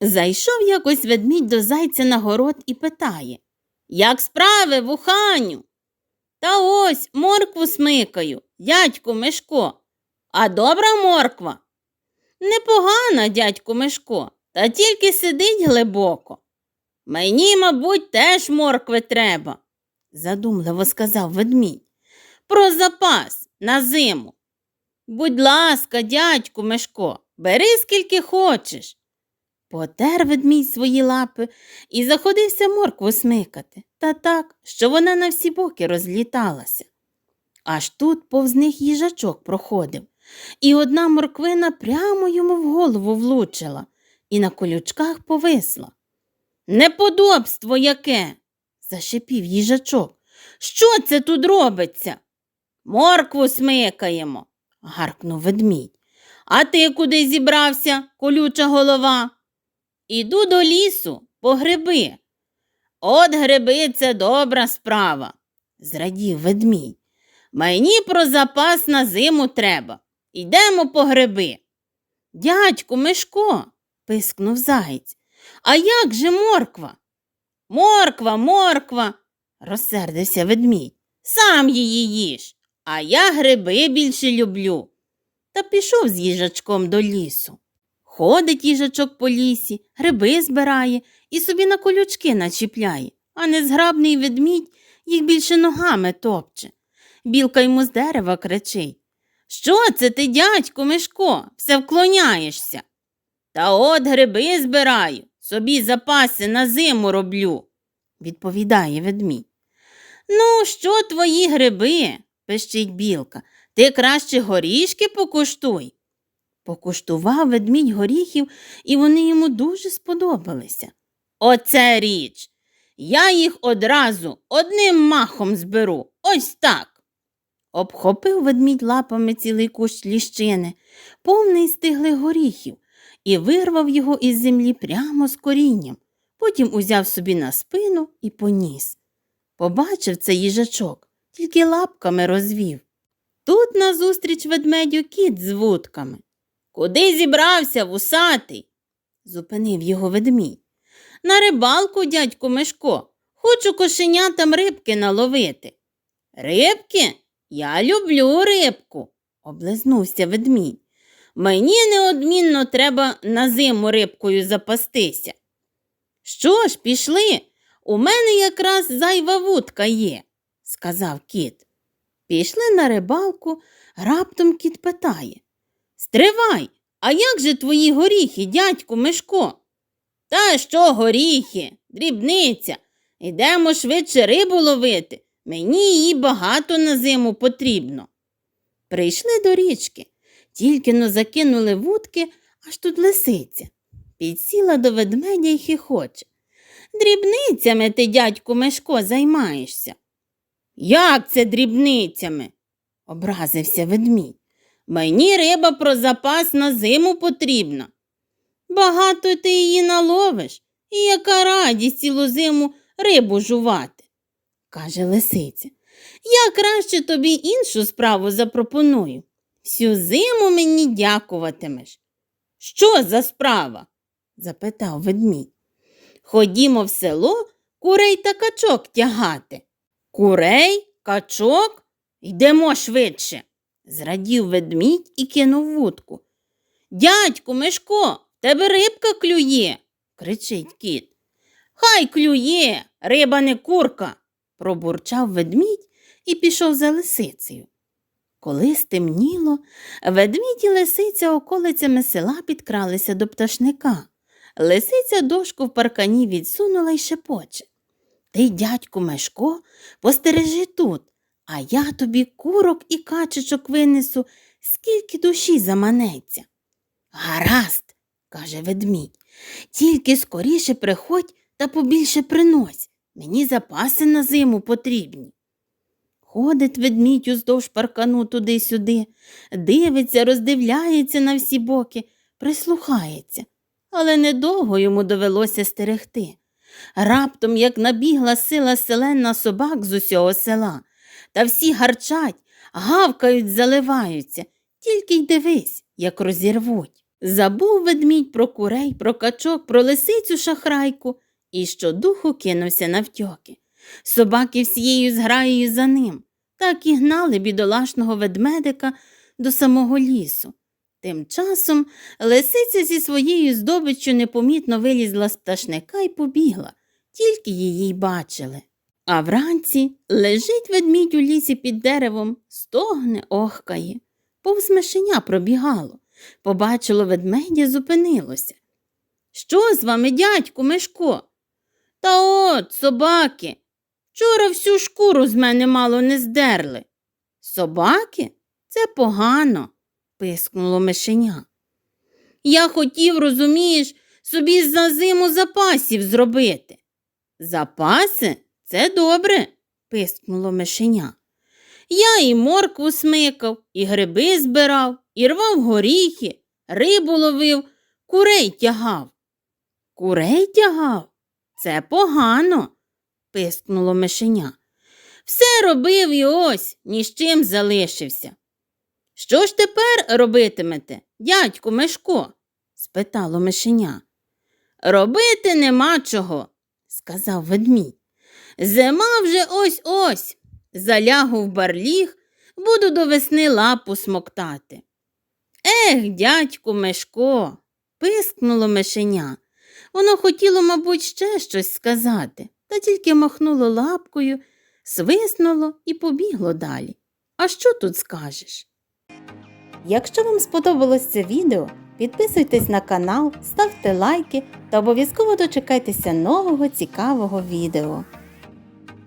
Зайшов якось ведмідь до зайця на город і питає Як справи, вуханю? Та ось моркву смикаю, дядьку Мишко. А добра морква? Непогана, дядьку Мишко, та тільки сидить глибоко. Мені, мабуть, теж моркви треба, задумливо сказав ведмідь. Про запас на зиму. Будь ласка, дядьку Мишко, бери скільки хочеш. Потер ведмідь свої лапи і заходився моркву смикати, та так, що вона на всі боки розліталася. Аж тут повз них їжачок проходив, і одна морквина прямо йому в голову влучила і на колючках повисла. Неподобство яке? зашипів їжачок. Що це тут робиться? Моркву смикаємо, гаркнув ведмідь. А ти куди зібрався, колюча голова? Іду до лісу по гриби. От гриби це добра справа, зрадів ведмідь. Мені про запас на зиму треба. Йдемо по гриби. Дядьку Мишко, пискнув заєць. А як же морква? Морква, морква, розсердився ведмідь. Сам її їж, а я гриби більше люблю. Та пішов з їжачком до лісу. Ходить їжачок по лісі, гриби збирає і собі на колючки начіпляє, а незграбний ведмідь їх більше ногами топче. Білка йому з дерева кричить. Що це ти, дядьку Мишко, все вклоняєшся? Та от гриби збираю, собі запаси на зиму роблю, відповідає ведмідь. Ну, що твої гриби? пищить білка. Ти краще горішки покуштуй. Покуштував ведмідь горіхів, і вони йому дуже сподобалися. Оце річ. Я їх одразу одним махом зберу. Ось так. Обхопив ведмідь лапами цілий кущ ліщини, повний стиглих горіхів, і вирвав його із землі прямо з корінням. Потім узяв собі на спину і поніс. Побачив це їжачок, тільки лапками розвів. Тут назустріч ведмедю кіт з вудками. Куди зібрався вусатий? зупинив його ведмідь. На рибалку, дядьку Мишко, хочу кошенятам рибки наловити. Рибки? Я люблю рибку, облизнувся ведмідь. Мені неодмінно треба на зиму рибкою запастися. Що ж, пішли? У мене якраз зайва вудка є, сказав кіт. Пішли на рибалку, раптом кіт питає. Стривай, а як же твої горіхи, дядьку Мишко? Та що горіхи, дрібниця. Йдемо швидше рибу ловити. Мені її багато на зиму потрібно. Прийшли до річки, тільки но закинули вудки, аж тут лисиця. Підсіла до ведмедя й хихоче. Дрібницями ти, дядьку Мишко, займаєшся. Як це дрібницями? образився ведмідь. Мені риба про запас на зиму потрібна. Багато ти її наловиш, і яка радість цілу зиму рибу жувати, каже лисиця. Я краще тобі іншу справу запропоную. Всю зиму мені дякуватимеш. Що за справа? запитав ведмідь. Ходімо в село курей та качок тягати. Курей, качок? Йдемо швидше, зрадів ведмідь і кинув вудку. Дядьку Мишко, тебе рибка клює, кричить кіт. Хай клює, риба не курка, пробурчав ведмідь і пішов за лисицею. Коли стемніло, ведмідь і лисиця околицями села підкралися до пташника. Лисиця дошку в паркані відсунула й шепоче. Ти, дядьку Мешко, постережи тут, а я тобі курок і качечок винесу, скільки душі заманеться. Гаразд, каже ведмідь, тільки скоріше приходь та побільше принось. Мені запаси на зиму потрібні. Ходить ведмідь уздовж паркану туди-сюди, дивиться, роздивляється на всі боки, прислухається, але недовго йому довелося стерегти. Раптом, як набігла сила селена собак з усього села, та всі гарчать, гавкають, заливаються, тільки й дивись, як розірвуть. Забув ведмідь про курей, про качок, про лисицю шахрайку і щодуху кинувся навтьоки. Собаки всією зграєю за ним, так і гнали бідолашного ведмедика до самого лісу. Тим часом лисиця зі своєю здобиччю непомітно вилізла з пташника і побігла, тільки її й бачили. А вранці лежить ведмідь у лісі під деревом, стогне, охкає. Повз мишеня пробігало. Побачило ведмедя, зупинилося. Що з вами, дядьку Мишко? Та от, собаки. Вчора всю шкуру з мене мало не здерли. Собаки? Це погано, пискнуло мишеня. Я хотів, розумієш, собі за зиму запасів зробити. Запаси? Це добре, пискнуло мишеня. Я і моркву смикав, і гриби збирав, і рвав горіхи, рибу ловив, курей тягав. Курей тягав? Це погано, пискнуло мишеня. Все робив і ось ні з чим залишився. Що ж тепер робитимете, дядьку Мишко? спитало мишеня. Робити нема чого, сказав ведмідь. Зима вже ось ось. Залягу в барліг, буду до весни лапу смоктати. Ех, дядьку Мишко, пискнуло мишеня. Воно хотіло, мабуть, ще щось сказати, та тільки махнуло лапкою, свиснуло і побігло далі. А що тут скажеш? Якщо вам сподобалось це відео, підписуйтесь на канал, ставте лайки та обов'язково дочекайтеся нового цікавого відео.